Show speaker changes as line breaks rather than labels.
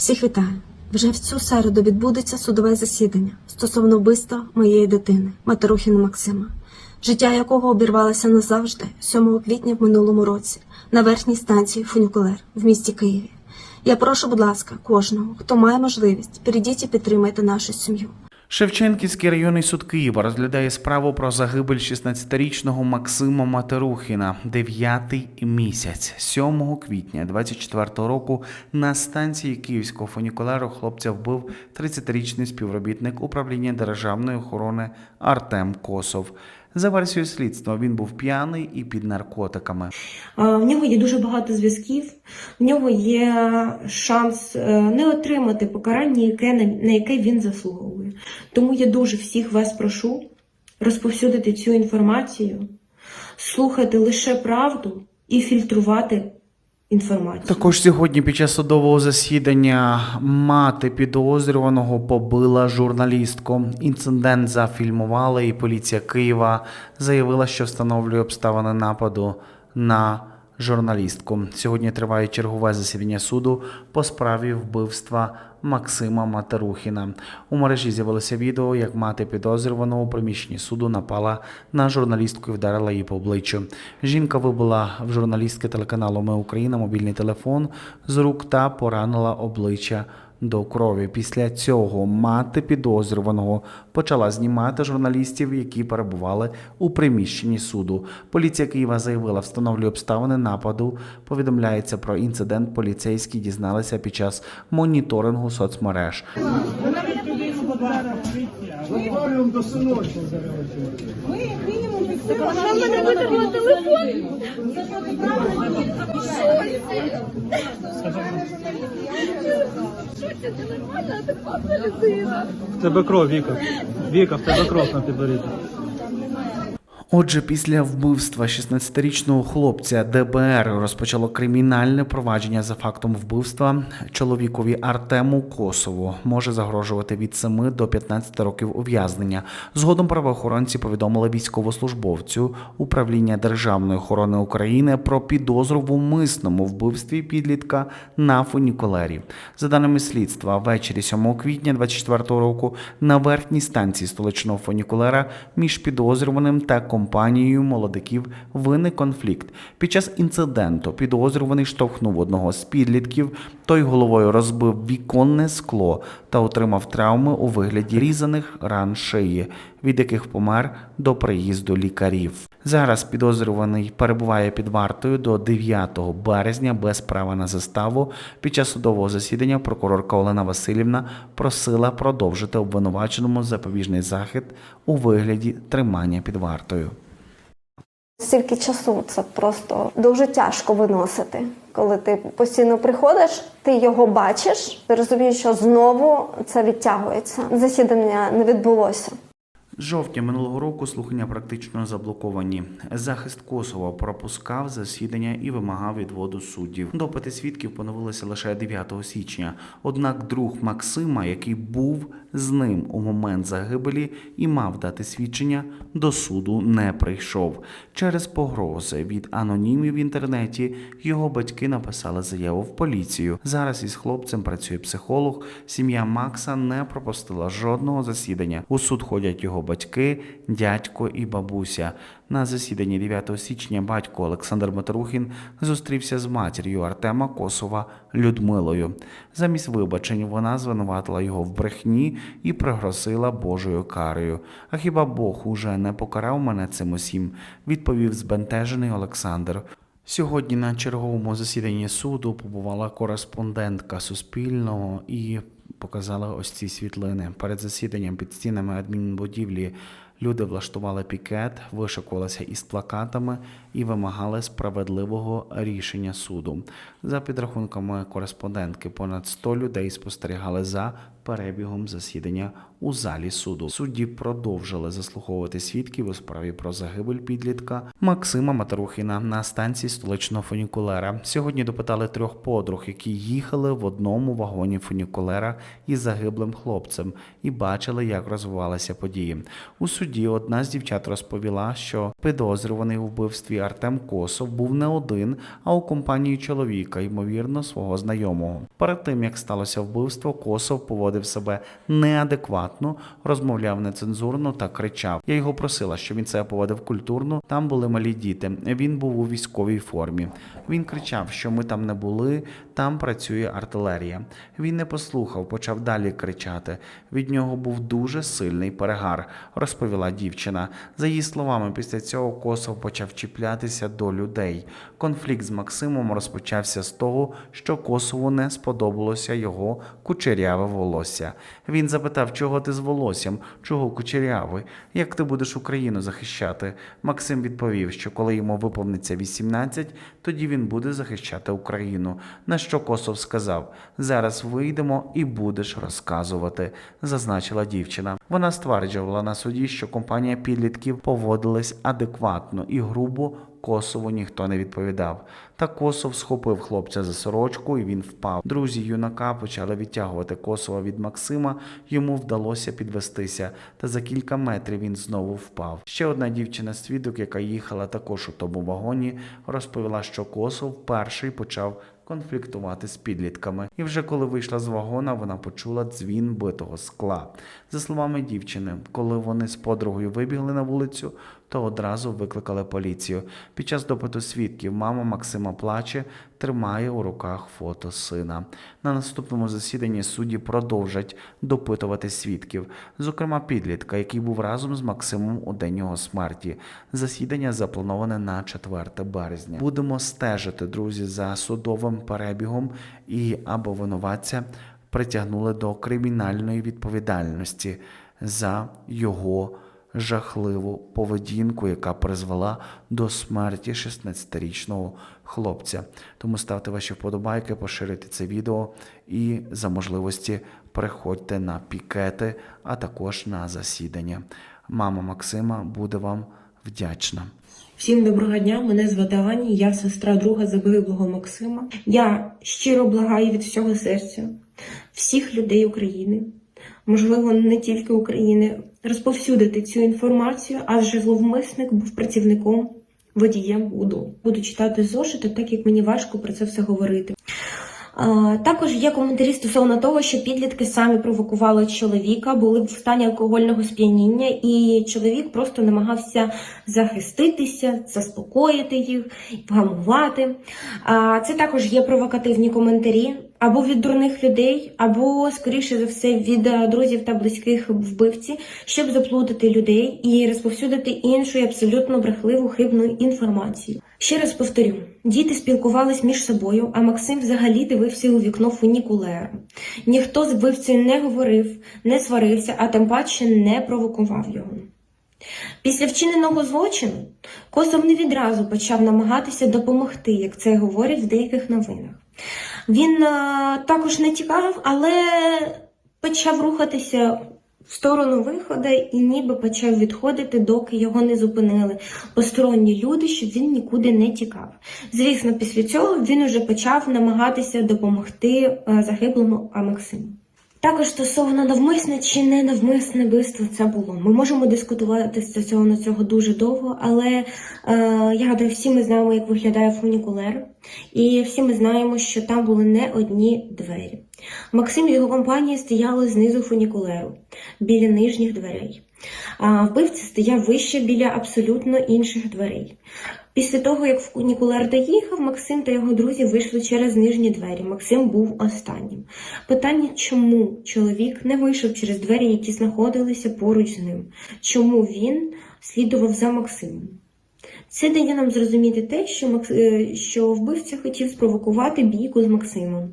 Всіх вітаю. Вже в цю середу відбудеться судове засідання стосовно вбивства моєї дитини, Матерухіна Максима, життя якого обірвалося назавжди 7 квітня в минулому році на верхній станції Фунікулер в місті Києві. Я прошу, будь ласка, кожного, хто має можливість, перейдіть і підтримайте нашу сім'ю.
Шевченківський районний суд Києва розглядає справу про загибель 16-річного Максима Матерухіна. Дев'ятий місяць, 7 квітня 24-го року, на станції Київського фунікулеру хлопця вбив 30-річний співробітник управління державної охорони Артем Косов. За версією слідства, він був п'яний і під наркотиками.
А, В нього є дуже багато зв'язків, в нього є шанс е, не отримати покарання, яке, на яке він заслуговує. Тому я дуже всіх вас прошу розповсюдити цю інформацію, слухати лише правду і фільтрувати інформацію.
Також сьогодні під час судового засідання мати підозрюваного побила журналістку. Інцидент зафільмували, і поліція Києва заявила, що встановлює обставини нападу на журналістку. Сьогодні триває чергове засідання суду по справі вбивства Максима Матерухіна. У мережі з'явилося відео, як мати підозрюваного у приміщенні суду напала на журналістку і вдарила її по обличчю. Жінка вибила в журналістки телеканалу Ми Україна мобільний телефон з рук та поранила обличчя до крові. Після цього мати підозрюваного почала знімати журналістів, які перебували у приміщенні суду. Поліція Києва заявила, встановлює обставини нападу. Повідомляється про інцидент. Поліцейські дізналися під час моніторингу соцмереж.
Вона мене телефон. Що це ти нормальна, адекватна людина?
В тебе кров, Віка. Віка, в тебе кров на підборідді.
Отже, після вбивства 16-річного хлопця ДБР розпочало кримінальне провадження за фактом вбивства чоловікові Артему Косову. Може загрожувати від 7 до 15 років ув'язнення. Згодом правоохоронці повідомили військовослужбовцю управління Державної охорони України про підозру в умисному вбивстві підлітка на фунікулері. За даними слідства, ввечері 7 квітня 24 року на верхній станції столичного фунікулера між підозрюваним та компанією молодиків виник конфлікт. Під час інциденту підозрюваний штовхнув одного з підлітків. Той головою розбив віконне скло та отримав травми у вигляді різаних ран шиї, від яких помер до приїзду лікарів. Зараз підозрюваний перебуває під вартою до 9 березня без права на заставу. Під час судового засідання прокурорка Олена Васильівна просила продовжити обвинуваченому запобіжний захід у вигляді тримання під вартою.
Стільки часу це просто дуже тяжко виносити. Коли ти постійно приходиш, ти його бачиш, ти розумієш, що знову це відтягується. Засідання не відбулося.
Жовтня минулого року слухання практично заблоковані. Захист Косова пропускав засідання і вимагав відводу суддів. Допити свідків поновилися лише 9 січня. Однак друг Максима, який був з ним у момент загибелі і мав дати свідчення, до суду не прийшов. Через погрози від анонімів в інтернеті його батьки написали заяву в поліцію. Зараз із хлопцем працює психолог. Сім'я Макса не пропустила жодного засідання. У суд ходять його батьки, дядько і бабуся. На засіданні 9 січня батько Олександр Матрухін зустрівся з матір'ю Артема Косова Людмилою. Замість вибачень вона звинуватила його в брехні і пригрозила Божою карою. А хіба Бог уже не покарав мене цим усім? відповів збентежений Олександр. Сьогодні на черговому засіданні суду побувала кореспондентка Суспільного і показала ось ці світлини. Перед засіданням під стінами адмінбудівлі люди влаштували пікет, вишикувалися із плакатами і вимагали справедливого рішення суду. За підрахунками кореспондентки, понад 100 людей спостерігали за перебігом засідання у залі суду. Судді продовжили заслуховувати свідків у справі про загибель підлітка Максима Маtarухіна на станції столичного фунікулера. Сьогодні допитали трьох подруг, які їхали в одному вагоні фунікулера із загиблим хлопцем і бачили, як розвивалися події. У суді одна з дівчат розповіла, що підозрюваний у вбивстві Артем Косов був не один, а у компанії чоловіка, ймовірно, свого знайомого. Перед тим як сталося вбивство, Косов поводив себе неадекватно, розмовляв нецензурно та кричав. Я його просила, щоб він себе поводив культурно. Там були малі діти. Він був у військовій формі. Він кричав, що ми там не були, там працює артилерія. Він не послухав, почав далі кричати. Від нього був дуже сильний перегар, розповіла дівчина. За її словами, після цього Косов почав чіплятися до людей. Конфлікт з Максимом розпочався з того, що Косову не сподобалося його кучеряве волосся. Він запитав, чого ти з волоссям, чого кучерявий, як ти будеш Україну захищати. Максим відповів, що коли йому виповниться 18, тоді він буде захищати Україну. На що Косов сказав: зараз вийдемо і будеш розказувати, зазначила дівчина. Вона стверджувала на суді, що компанія підлітків поводилась адекватно і грубо. Косову ніхто не відповідав. Та Косов схопив хлопця за сорочку і він впав. Друзі юнака почали відтягувати Косова від Максима. Йому вдалося підвестися, та за кілька метрів він знову впав. Ще одна дівчина свідок, яка їхала також у тому вагоні, розповіла, що Косов перший почав конфліктувати з підлітками. І вже коли вийшла з вагона, вона почула дзвін битого скла. За словами дівчини, коли вони з подругою вибігли на вулицю, то одразу викликали поліцію. Під час допиту свідків мама Максима плаче, тримає у руках фото сина. На наступному засіданні судді продовжать допитувати свідків, зокрема підлітка, який був разом з Максимом у день його смерті. Засідання заплановане на 4 березня. Будемо стежити, друзі, за судовим перебігом і або винуватця притягнули до кримінальної відповідальності за його жахливу поведінку, яка призвела до смерті 16-річного хлопця. Тому ставте ваші вподобайки, поширюйте це відео і за можливості переходьте на пікети, а також на засідання. Мама Максима буде вам вдячна.
Всім доброго дня, мене звати Аня, я сестра друга загиблого Максима. Я щиро благаю від всього серця всіх людей України, можливо, не тільки України, розповсюдити цю інформацію, адже зловмисник був працівником водієм УДО. Буду читати зошити, так як мені важко про це все говорити. А, Також є коментарі стосовно того, що підлітки самі провокували чоловіка, були в стані алкогольного сп'яніння, і чоловік просто намагався захиститися, заспокоїти їх, вгамувати. Це також є провокативні коментарі або від дурних людей, або, скоріше за все, від е, друзів та близьких вбивці, щоб заплутати людей і розповсюдити іншу абсолютно брехливу хибну інформацію. Ще раз повторю: діти спілкувались між собою, а Максим взагалі дивився у вікно фунікулеру. Ніхто з вбивцею не говорив, не сварився, а тим паче не провокував його. Після вчиненого злочину Косов не відразу почав намагатися допомогти, як це говорять в деяких новинах. Він е, також не тікав, але почав рухатися в сторону виходу і ніби почав відходити, доки його не зупинили посторонні люди, щоб він нікуди не тікав. Звісно, після цього він уже почав намагатися допомогти е, загиблому Максиму. Також стосовно навмисне чи не навмисне вбивство це було. Ми можемо дискутувати стосовно цього дуже довго, але е, я гадаю, всі ми знаємо, як виглядає фунікулер, і всі ми знаємо, що там були не одні двері. Максим і його компанія стояли знизу фунікулеру, біля нижніх дверей. А вбивця стояв вище біля абсолютно інших дверей. Після того, як в Кунікулер доїхав, Максим та його друзі вийшли через нижні двері. Максим був останнім. Питання, чому чоловік не вийшов через двері, які знаходилися поруч з ним? Чому він слідував за Максимом? Це дає нам зрозуміти те, що, Макс... е, що вбивця хотів спровокувати бійку з Максимом.